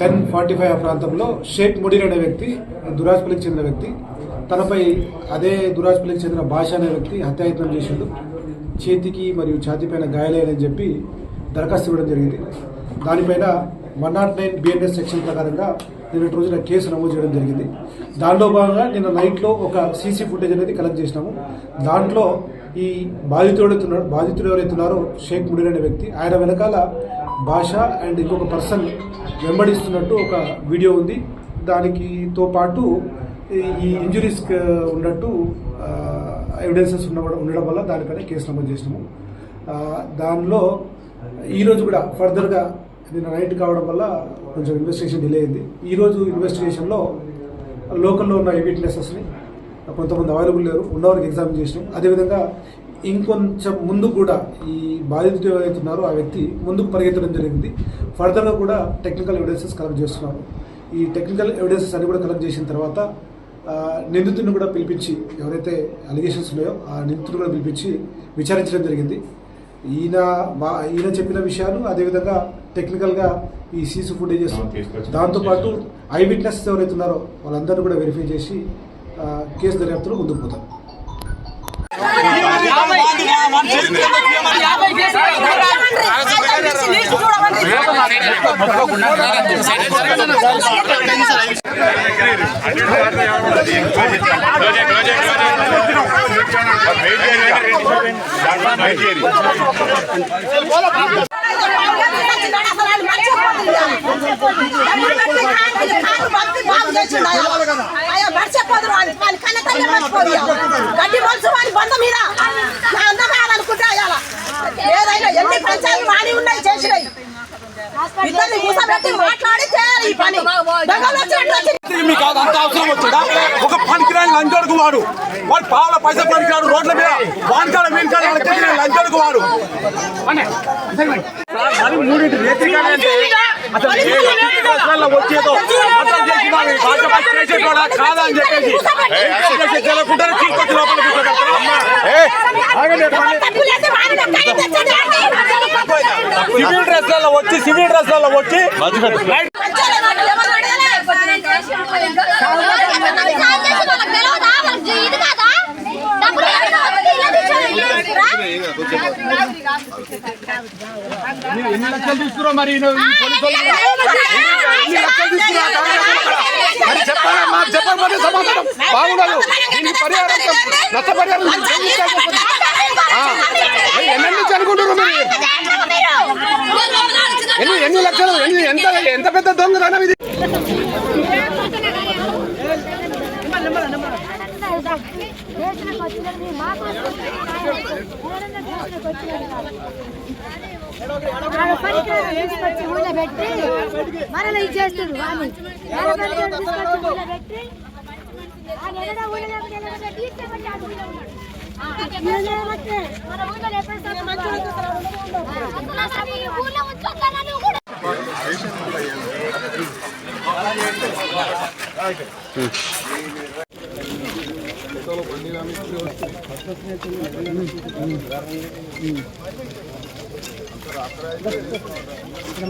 Ten forty five ఆ ప్రాంతంలో షేక్ ముడీర్ అనే వ్యక్తి దురాజ్పల్లికి చెందిన వ్యక్తి. తనపై అదే దురాజ్పల్లికి చెందిన భాష అనే వ్యక్తి హత్యాయత్నం చేసిండు. చేతికి మరియు ఛాతీపైన గాయాలయ్యని చెప్పి దరఖాస్తు ఇవ్వడం జరిగింది. దానిపైన one naught nine BNS section ప్రకారంగా నిన్నటి రోజున కేసు నమోదు చేయడం జరిగింది. దానిలో భాగంగా నిన్న నైట్లో ఒక సీసీ ఫుటేజ్ అనేది కలెక్ట్ చేసినాము. దాంట్లో ఈ బాధితుడు బాధితుడు ఎవరైతున్నారో షేక్ ముడీర్ అనే వ్యక్తి. ఆయన వెనకాల భాష అండ్ ఇంకొక పర్సన్ వెంబడిస్తున్నట్టు ఒక వీడియో ఉంది. దానికితో పాటు ఈ- ఇంజురీస్ ఉన్నట్టు ఎవిడెన్సెస్ ఉన్న ఉండడం వల్ల దానిపైన కేసు నమోదు చేసినాము. దానిలో ఈరోజు కూడా ఫర్దర్గా నిన్న నైట్ కావడం వల్ల కొంచెం ఇన్వెస్టిగేషన్ డిలే అయింది. ఈరోజు ఇన్వెస్టిగేషన్లో లోకల్లో ఉన్న ఐ విట్నెసెస్ని కొంతమంది అవైలబుల్ లేరు ఉన్నవారికి ఎగ్జామిన్ చేసినాం. అదేవిధంగా ఇంకొంచెం ముందు కూడా ఈ బాధితుడు ఎవరైతే ఉన్నారో ఆ వ్యక్తి ముందుకు పరిగెత్తడం జరిగింది. ఫర్దర్గా కూడా టెక్నికల్ ఎవిడెన్సెస్ కలెక్ట్ చేస్తున్నారు ఈ టెక్నికల్ ఎవిడెన్సెస్ అన్ని కూడా కలెక్ట్ చేసిన తర్వాత నిందితుడిని కూడా పిలిపించి ఎవరైతే అలిగేషన్స్ ఉన్నాయో ఆ నిందితుడిని కూడా పిలిపించి విచారించడం జరిగింది. ఈయన మా ఈయన చెప్పిన విషయాలు అదేవిధంగా టెక్నికల్గా ఈ సీసీ ఫుటేజెస్ దాంతోపాటు ఐ విట్నెస్ ఎవరైతే ఉన్నారో వాళ్ళందరినీ కూడా వెరిఫై చేసి కేసు దర్యాప్తులో ముందుకు పోతాం గడ్డి మలుసు వాడి బంద మీద నా అందమాయాలనుకుంటే అయ్యాల ఏదైనా ఎన్ని పంచాయతీలు వాణి ఉన్నాయి చేసినాయి? ఇద్దరిని కూసబెట్టి మాట్లాడి చేయాలి ఈ పని. దొంగలు వచ్చినట్టు వచ్చి మీకు అది అంత అవసరం వచ్చిందా ఒక పనికిరాని లంచోడుకు వాడు వాడు పావుల పైసలు పనికిరాడు రోడ్ల మీద. వానికాడ వీనికాడ వాళ్ళకి లంచోడుకు వాడు మరి మూడింటి అంటే అసలు వచ్చేదో అర్థం చేసి చేసేటోడా కాదా అని చెప్పేసి. తీసుకొచ్చి? సివిల్ డ్రెస్లలో వచ్చి సివిల్ డ్రెస్లలో వచ్చి రైట్ పంచాయతీ వాళ్ళు ఎవరు అడగలే? ఎన్ని లక్షలు తీసుకురా మరి? ఎన్ని మరి చెప్పాలా? మాకు చెప్పకపోతే సమాధానం. బాగుండదు. దీనికి పరిహారం నష్టపరిహారం నుంచి మీరు? ఎన్ని ఎన్ని లక్షలు? ఎన్ని ఎంత ఎంత పెద్ద దొంగతనం ఇది చేస్తుడు వాడిని మరలా పనిచేసి తీసుకొచ్చి ఊళ్ళో పెట్టి ఆయన ఎన్నడో ఊళ్ళో లేకపోతే ఎన్నడో పెట్టి ఇష్టపడి అక్కడ